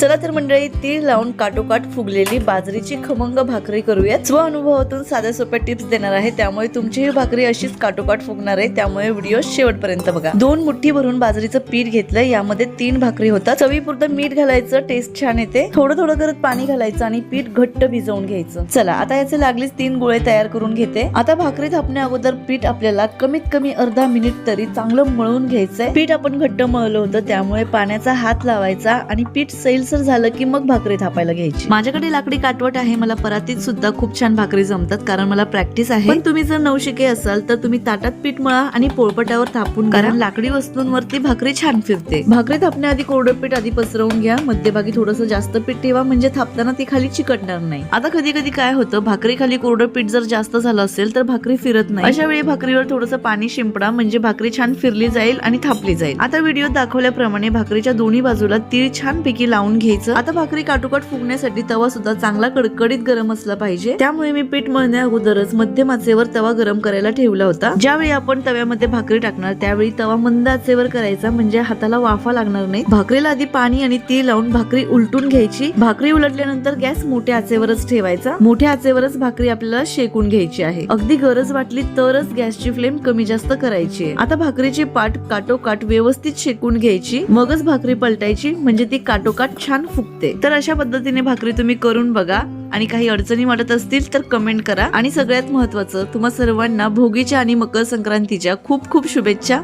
चला तर मंडळी तीळ लावून काटोकाट फुगलेली बाजरीची खमंग भाकरी करूया स्व अनुभवातून साध्या सोप्या टिप्स देणार आहे. त्यामुळे तुमचीही भाकरी अशीच काटोकाट फुगणार आहे. त्यामुळे व्हिडिओ शेवटपर्यंत बघा. दोन मुठ्ठी भरून बाजरीचं पीठ घेतलं. यामध्ये तीन भाकरी होतात. चवीपुरतं मीठ घालायचं. टेस्ट छान येते. थोडं थोडं करत पाणी घालायचं आणि पीठ घट्ट भिजवून घ्यायचं. चला आता याचे लागलीच तीन गोळे तयार करून घेते. आता भाकरी थापण्या अगोदर पीठ आपल्याला कमीत कमी अर्धा मिनिट तरी चांगलं मळून घ्यायचंय. पीठ आपण घट्ट मळलं होतं. त्यामुळे पाण्याचा हात लावायचा आणि पीठ सैल सैलसर झालं की मग भाकरी थापायला घ्यायची. माझ्याकडे लाकडी काटवट आहे मला परातीत सुद्धा खूप छान भाकरी जमतात कारण मला प्रॅक्टिस आहे. पण तुम्ही जर नवशिके असाल तर तुम्ही ताटात पीठ मळा आणि पोळपटावर थापून कारण लाकडी वस्तूंवरती भाकरी छान फिरते. भाकरी थापण्याआधी कोरडं पीठ आधी पसरवून घ्या. मध्यभागी थोडंसं जास्त पीठ ठेवा म्हणजे थापताना ती खाली चिकटणार नाही. आता कधी कधी काय होतं भाकरी खाली कोरडं पीठ जर जास्त झालं असेल तर भाकरी फिरत नाही. अशा वेळी भाकरीवर थोडंसं पाणी शिंपडा म्हणजे भाकरी छान फिरली जाईल आणि थापली जाईल. आता व्हिडिओ दाखवल्याप्रमाणे भाकरीच्या दोन्ही बाजूला तीळ छान पैकी लावून घ्यायचं. आता भाकरी काटोकाट फुगण्यासाठी तवा सुद्धा चांगला कडकडीत गरम असला पाहिजे. त्यामुळे मी पीठ मळण्या अगोदरच मध्यम आचेवर तवा गरम करायला ठेवला होता. ज्यावेळी आपण तव्यामध्ये भाकरी टाकणार त्यावेळी तवा मंद आचेवर करायचा म्हणजे हाताला वाफा लागणार नाही. भाकरीला आधी पाणी आणि तीळ लावून भाकरी उलटून घ्यायची. भाकरी उलटल्यानंतर गॅस मोठ्या आचेवरच ठेवायचा. मोठ्या आचेवरच भाकरी आपल्याला शेकून घ्यायची आहे. अगदी गरज वाटली तरच गॅसची फ्लेम कमी जास्त करायची आहे. आता भाकरीची पाट काटोकाट व्यवस्थित शेकून घ्यायची. मगच भाकरी पलटायची म्हणजे ती काटोकाट छान फुगते. तर अशा पद्धतीने भाकरी तुम्ही करून बघा. आणि काही अडचणी वाटत असतील तर कमेंट करा. आणि सगळ्यात महत्वाचं तुम्हा सर्वांना भोगीच्या आणि मकर संक्रांतीच्या खूप खूप शुभेच्छा.